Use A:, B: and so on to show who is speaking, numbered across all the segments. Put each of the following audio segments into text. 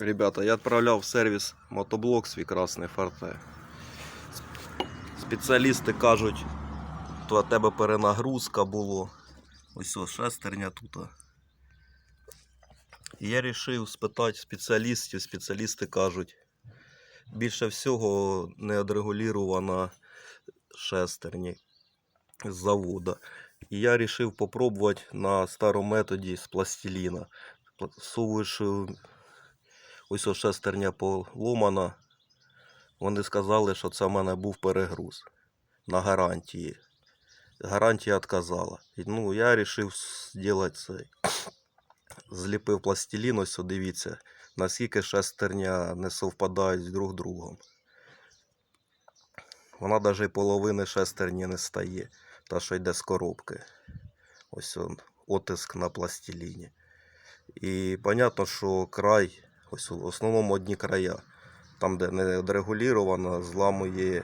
A: Ребята, я отправляв в сервіс мотоблок свій красний форте. Спеціалісти кажуть, то у тебе перенагрузка було. Ось ось шестерня тут. Я вирішив спитати спеціалістів. Спеціалісти кажуть, більше всього не отрегулювана шестерні з заводу. І я вирішив попробувати на старому методі з пластиліна. Всовуєш ось ось шестерня поломана. Вони сказали, що це в мене був перегруз на гарантії. Гарантія відказала. Ну, я вирішив зробити це. Зліпив пластилін, ось дивіться, наскільки шестерня не совпадають з друг другом. Вона навіть половини шестерні не стає, та що йде з коробки. Ось он, отиск на пластиліні. І понятно, що край, ось в основному одні края, там, де не відрегулювано, зламує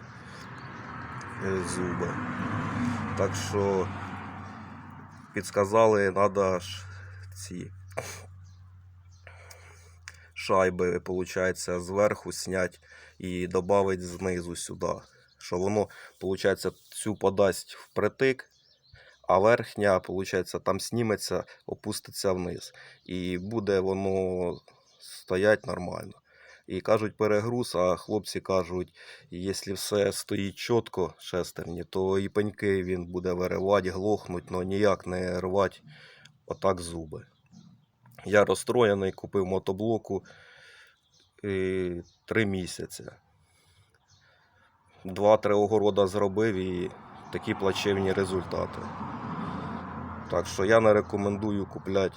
A: е, зуби. Так що підсказали, треба ж ці шайби, виходить, зверху зняти і додати знизу сюди. Що воно, виходить, цю подасть впритик, а верхня, виходить, там сніметься, опуститься вниз. І буде воно стоять нормально. І кажуть перегруз, а хлопці кажуть, якщо все стоїть чітко шестерні, то і пеньки він буде виривати, глохнуть, але ніяк не рвати отак зуби. Я розстроєний, купив мотоблоку і три місяці. Два-три огорода зробив і такі плачевні результати. Так що я не рекомендую купляти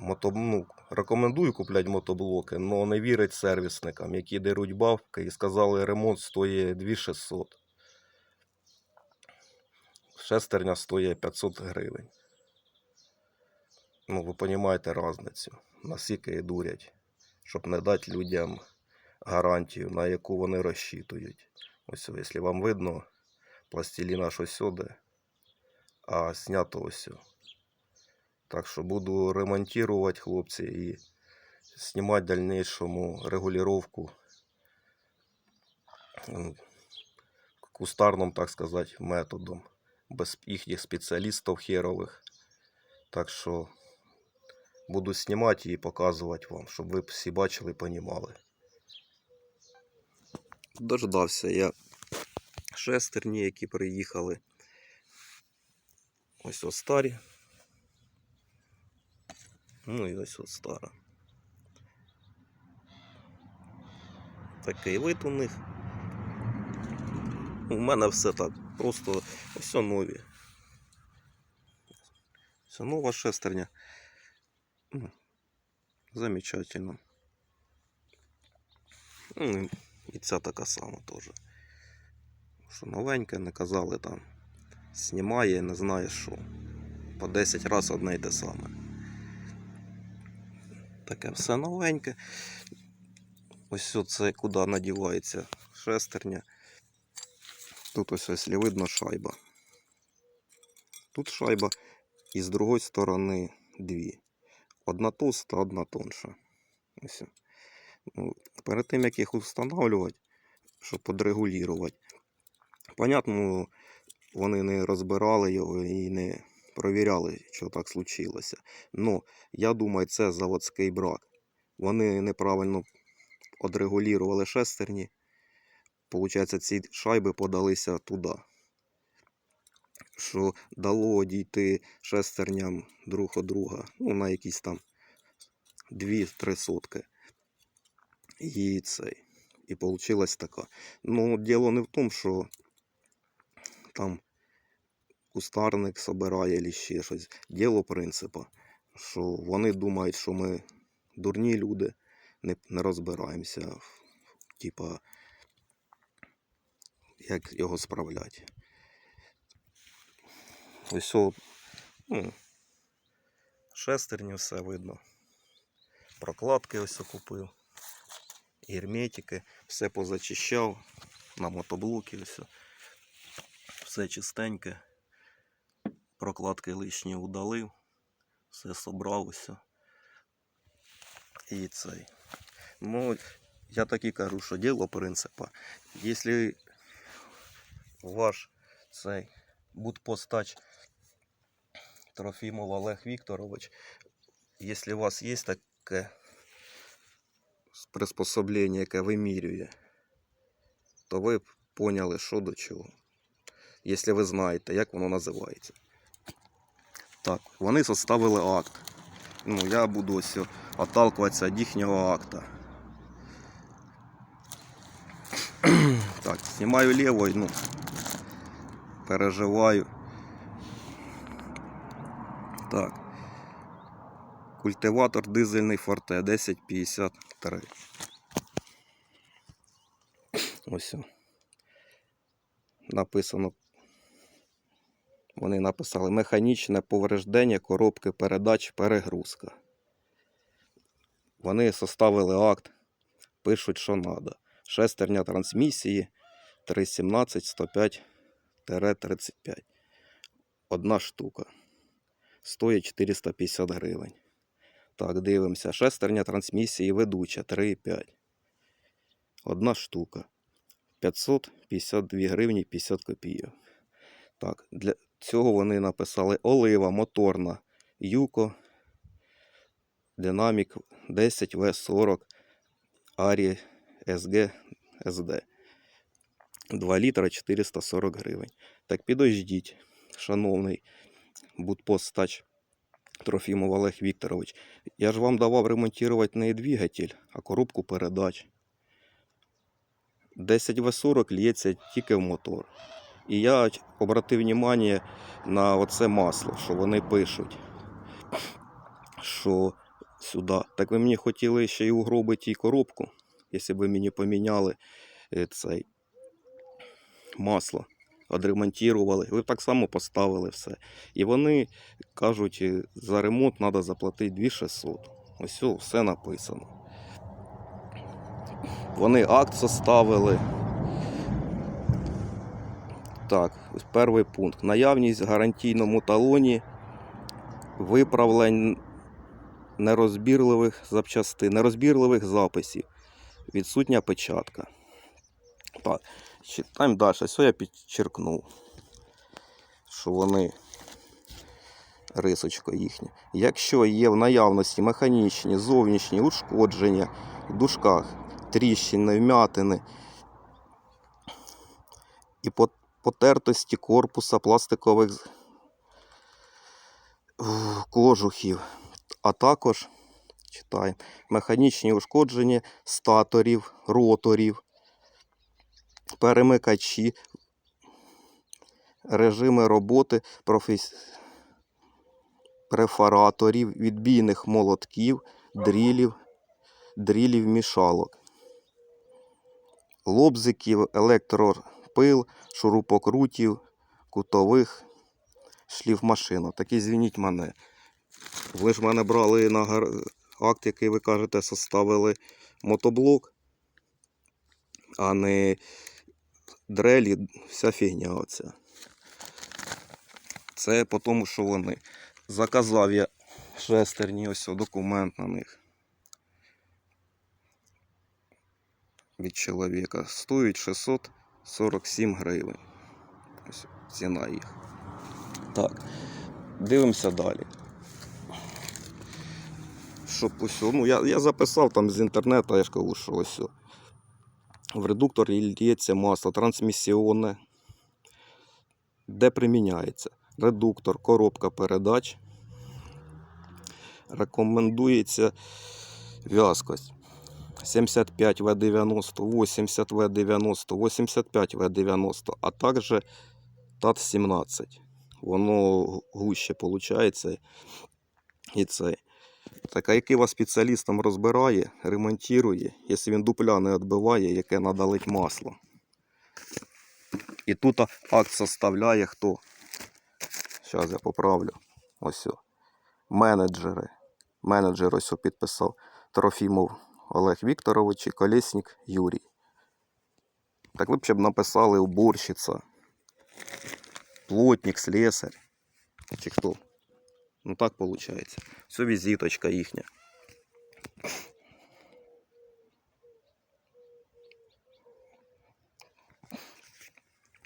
A: мото... ну, рекомендую купляти мотоблоки, але не вірить сервісникам, які деруть бабки і сказали, ремонт стоїть 2600. Шестерня стоїть 500 гривень. Ну, ви розумієте різницю, наскільки дурять, щоб не дати людям гарантію, на яку вони розчитують. Ось, якщо вам видно, пластиліна щось сюди, а знято ось. Так що буду ремонтувати, хлопці, і знімати дальнейшому регулировку м, кустарним, так сказати, методом, без їхніх спеціалістів херових. Так що буду знімати і показувати вам, щоб ви всі бачили і понімали. Дождався я шестерні, які приїхали. Ось ось старі. Ну і ось ось стара. Такий вид у них. У мене все так. Просто все нові. Все нова шестерня. Замечательно. Ну, і ця така сама теж. Що новенька, не казали там. Знімає, не знає що. По 10 разів одне й те саме. Таке все новеньке. Ось це куди надівається шестерня. Тут ось ось видно шайба. Тут шайба і з другої сторони дві. Одна товста, одна тонша. Ось. Ну, перед тим як їх встановлювати, щоб подрегулювати. Понятно, ну, вони не розбирали його і не провіряли, що так случилося. Ну, я думаю, це заводський брак. Вони неправильно одрегулювали шестерні. Получається, ці шайби подалися туди. Що дало дійти шестерням друг від друга, ну, на якісь там 2-3 сотки. І цей. І получилась така. Ну, діло не в тому, що там кустарник собирає чи ще щось. Діло принципа, що вони думають, що ми дурні люди, не, не розбираємося, типа, як його справляти. Ось ну, шестерні все видно. Прокладки ось купив. Герметики, все позачищав на мотоблокі, все, все чистеньке. Прокладки лишні удалив, все собрав, все. І цей. Ну, я так і кажу, що діло принципа. Якщо ваш цей будпостач Трофімов Олег Вікторович, якщо у вас є таке приспособлення, яке вимірює, то ви поняли, що до чого. Якщо ви знаєте, як воно називається. Так, вони составили акт. Ну, я буду ось отталкиватися від їхнього акта. Так, знімаю лівою, ну, переживаю. Так. Культиватор дизельний Форте 1053. Ось. Написано. Вони написали механічне повреждення коробки передач перегрузка. Вони составили акт, пишуть, що треба. Шестерня трансмісії 317 105 35. Одна штука. Стоїть 450 гривень. Так, дивимося. Шестерня трансмісії ведуча 3,5. Одна штука. 552 гривні 50 копійок. Так, для цього вони написали олива моторна Юко Динамік 10 В40 Арі СГ СД. 2 літра 440 гривень. Так підождіть, шановний будпостач Трофімов Олег Вікторович. Я ж вам давав ремонтувати не двигатель, а коробку передач. 10 В40 лється тільки в мотор. І я обратив увагу на оце масло, що вони пишуть. Що сюди. Так ви мені хотіли ще й угробити і коробку, якщо ви мені поміняли е, цей масло, відремонтували. Ви б так само поставили все. І вони кажуть, е, за ремонт треба заплатити 2600. Ось все написано. Вони акт составили. Так, перший пункт. Наявність в гарантійному талоні виправлень нерозбірливих запчастин, нерозбірливих записів. Відсутня печатка. Так, читаємо далі. Все я підчеркнув, що вони рисочка їхня. Якщо є в наявності механічні зовнішні ушкодження в дужках, тріщини, вмятини і по- потертості корпуса пластикових кожухів, а також читаємо, механічні ушкодження статорів, роторів, перемикачі, режими роботи професі... префараторів, відбійних молотків, дрілів, дрілів мішалок, лобзиків, електропил, шурупокрутів, кутових шліфмашинок. Такі звініть мене. Ви ж мене брали на акт, який ви кажете, составили мотоблок, а не дрелі, вся фігня оця. Це по тому, що вони. Заказав я шестерні, ось документ на них. Від чоловіка. Стоїть 647 гривень. Ось ціна їх. Так, дивимося далі. Щоб ось, ну, я, я записав там з інтернету, я ж кажу, що ось. В редуктор лється масло трансмісіонне. Де приміняється? Редуктор, коробка передач. Рекомендується в'язкость 75 В90, 80 В90, 85 В90, а також ТАТ-17. Воно гуще виходить. І це. Так, а який вас спеціаліст розбирає, ремонтує, якщо він дупля не відбиває, яке треба масло. І тут акт составляє хто? Зараз я поправлю. Ось. Менеджери. Менеджер ось підписав Трофімов Олег Вікторович і Колєснік Юрій. Так ви б ще б написали уборщиця, плотник, слесарь. Чи хто? Ну так виходить. Все візиточка їхня.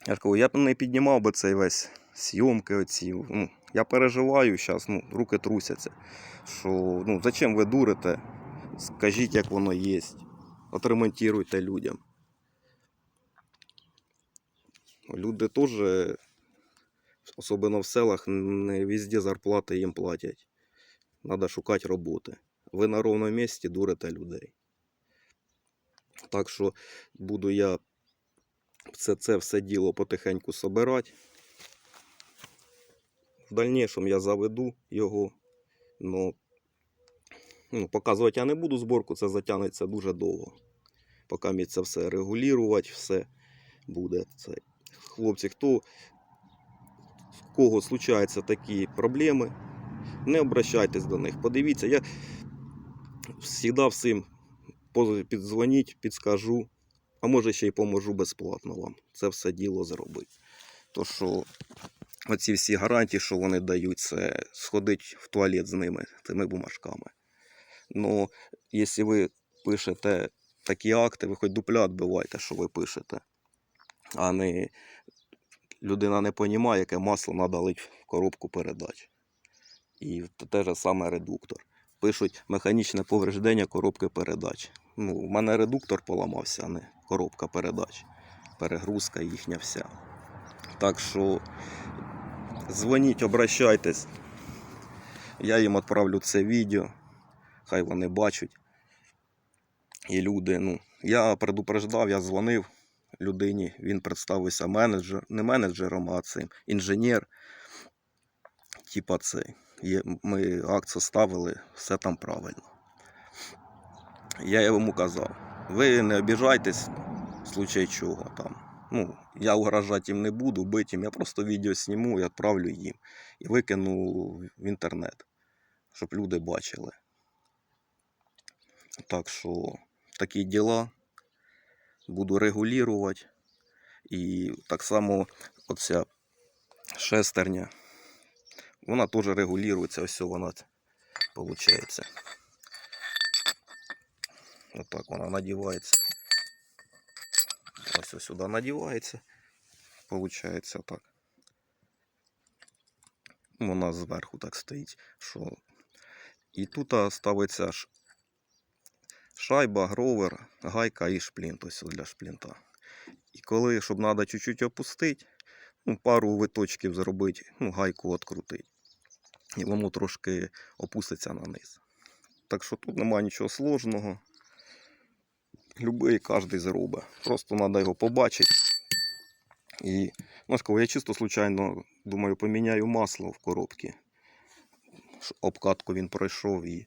A: Я кажу, я б не піднімав би цей весь зйомки оці. Ну, Я переживаю зараз, ну, руки трусяться. Що, ну, Зачем ви дурите? Скажіть, як воно є. Отремонтуйте людям. Люди теж, особливо в селах, не везде зарплати їм платять. Треба шукати роботи. Ви на ровному місці дурите людей. Так що буду я це, це все діло потихеньку собирати. В дальнішому я заведу його. Но, ну, показувати я не буду зборку, це затягнеться дуже довго. Поки мені це все регулювати, все буде. Це. Хлопці, хто в кого случаються такі проблеми, не обращайтесь до них. Подивіться, я завжди всім піддзвоніть, підскажу, а може ще й поможу безплатно вам це все діло зробити. То що оці всі гарантії, що вони дають, це сходить в туалет з ними, цими бумажками. Ну, якщо ви пишете такі акти, ви хоч дупля відбивайте, що ви пишете, а не людина не розуміє, яке масло треба лити в коробку передач. І те ж саме редуктор. Пишуть механічне повреждення коробки передач. Ну, у мене редуктор поламався, а не коробка передач. Перегрузка їхня вся. Так що дзвоніть, обращайтесь. Я їм відправлю це відео. Хай вони бачать. І люди, ну, я предупреждав, я дзвонив людині, він представився менеджер, не менеджером, а цим інженер. Типа цей. Є, ми акцію ставили, все там правильно. Я йому казав, ви не обіжайтесь в чого там. Ну, я угрожати їм не буду, бити їм, я просто відео зніму і відправлю їм. І викину в інтернет, щоб люди бачили. Так що такі діла буду регулювати. І так само оця шестерня, вона теж регулюється, ось вона виходить. Отак вона надівається. Ось сюди надівається. Получається так. Вона зверху так стоїть. Що... І тут ставиться. Шайба, гровер, гайка і шплінт. Ось для шплінта. І коли, щоб треба чуть-чуть опустити, ну, пару виточків зробити, ну, гайку відкрутити. І воно трошки опуститься на низ. Так що тут немає нічого сложного. Любий кожен зробить. Просто треба його побачити. І ну, я чисто случайно думаю, поміняю масло в коробці. Обкатку він пройшов і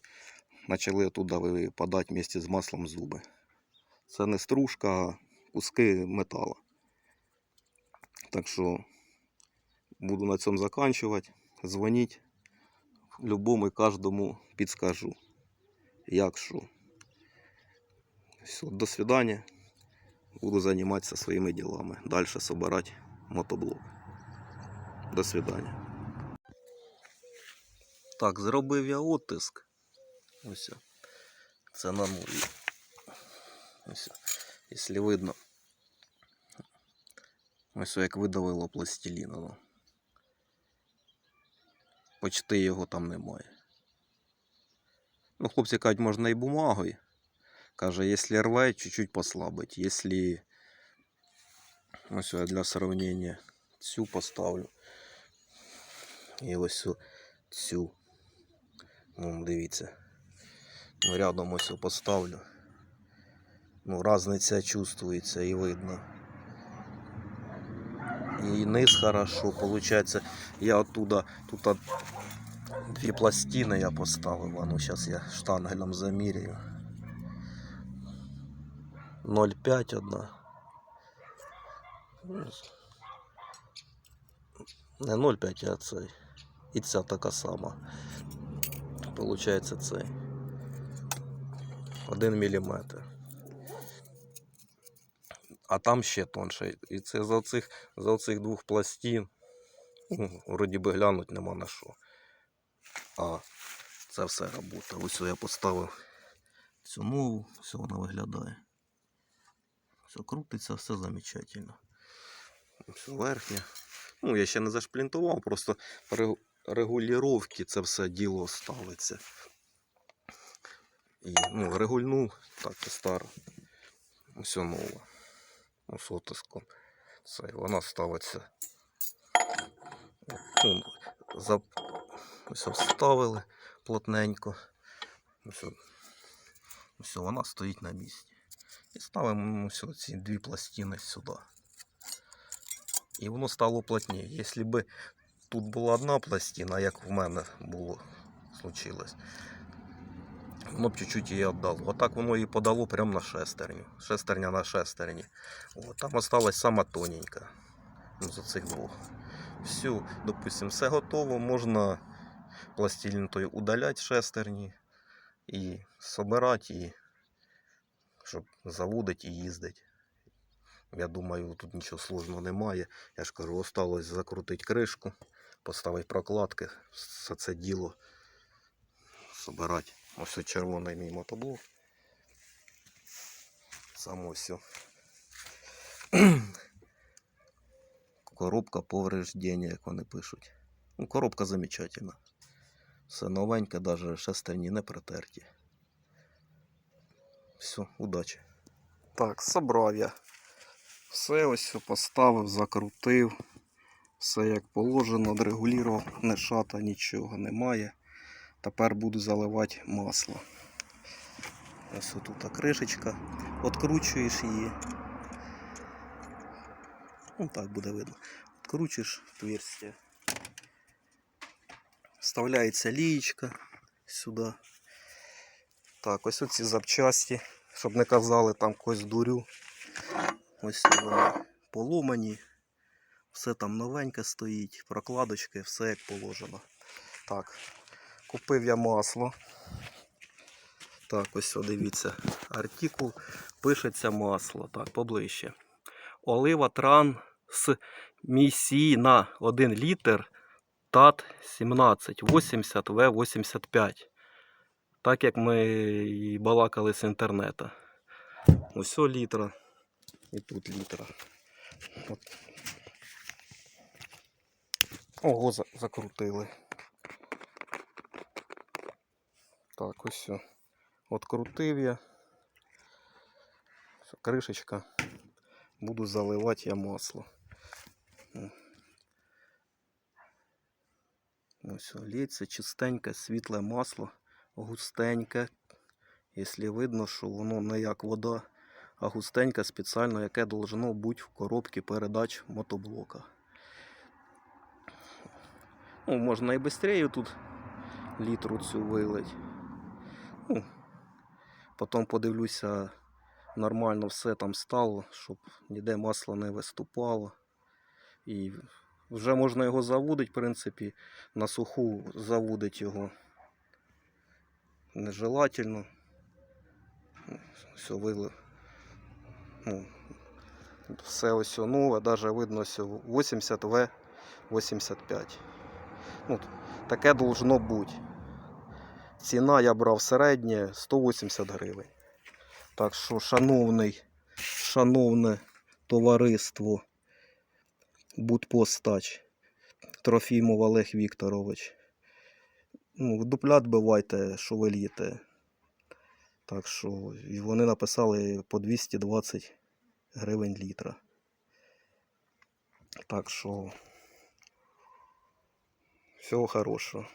A: почали туди випадати вместе з маслом зуби. Це не стружка, а куски металу. Так що буду на цьому заканчувати. Дзвоніть. Любому і кожному підскажу. Як що. Все, до свидания. Буду заниматься своими делами. Дальше собирать мотоблок. До свидания. Так, зробив я оттиск. Ось. Це на нулі. Ось. Якщо видно. Ось як видавило пластиліна. Ну. Почти його там немає. Ну, хлопці кажуть, можна і бумагою. Каже, якщо рве, чуть-чуть послабить. Якщо ось я для сравнення цю поставлю. І ось цю. Ну, дивіться. Рядом ось поставлю. Ну, разниця чувствується і видно. І низ хорошо, получается. Я оттуда, тут дві пластини я поставив. А ну, зараз я штангелем заміряю. 0,5 одна. Не 0,5, а цей. І ця така сама. Получається цей. 1 міліметр. А там ще тонше. І це за цих, за цих двох пластин. ну, Вроді би глянуть нема на що. А це все робота. Ось я поставив цю нову, все вона виглядає. Все крутиться, все замечательно. Все верхня. Ну, я ще не зашплінтував, просто регулювання це все діло ставиться. І ну, регульнув, так і старо. Все нове. Ну, з отиском. Це вона ставиться. Ну, за... Ось вставили плотненько. Ось, ось вона стоїть на місці. І ставимо ось ці дві пластини сюди. І воно стало плотніше. Якщо б тут була одна пластина, як в мене було случилось, б чуть-чуть її віддало. Отак воно її подало прямо на шестерню. Шестерня на шестерні. От, там осталась сама тоненька. Ну, за цих двох. Все, допустим, все готово. Можна пластилін той удаляти шестерні і собирати, і, щоб заводити і їздити. Я думаю, тут нічого сложного немає. Я ж кажу, осталось закрутити кришку, поставити прокладки, все це діло собирати. Ось червоний мій мотоблок. Само все. Коробка повреждення, як вони пишуть. Ну, коробка замечательна. Все новеньке, навіть шестерні не притерті. Все, удачі. Так, собрав я. Все ось поставив, закрутив. Все як положено, одрегулював, не шата, нічого немає. Тепер буду заливати масло. Ось тут кришечка. Откручуєш її. Ну так буде видно. Откручуєш отверстие. Вставляється лієчка сюди. Так, ось оці запчасті, щоб не казали там когось дурю. Ось вони поломані. Все там новеньке стоїть, прокладочки, все як положено. Так, купив я масло. Так, ось дивіться, артикул, пишеться масло. Так, поближче. Олива тран з місіна 1 літр ТАТ 17 80 В 85. Так як ми і балакали з інтернету. Ось літра. І тут літра. Ого, закрутили. Так, ось все. Открутив я. Все, кришечка. Буду заливати я масло. Ось лється чистеньке, світле масло, густеньке. Якщо видно, що воно не як вода, а густеньке спеціально, яке должно бути в коробці передач мотоблока. Ну, можна і швидше тут літру цю вилить. Ну, потім подивлюся, нормально все там стало, щоб ніде масло не виступало. І вже можна його заводити, в принципі, на суху заводити його нежелательно. Все вили. Ну, все ось нове, навіть видно все 80 В 85. Ну, таке должно бути. Ціна я брав середнє 180 гривень. Так що, шановний, шановне товариство, Будпостач, Трофімов Олег Вікторович. Ну, дуплят бивайте, що ви лієте. Так що, і вони написали по 220 гривень літра. Так що, всього хорошого.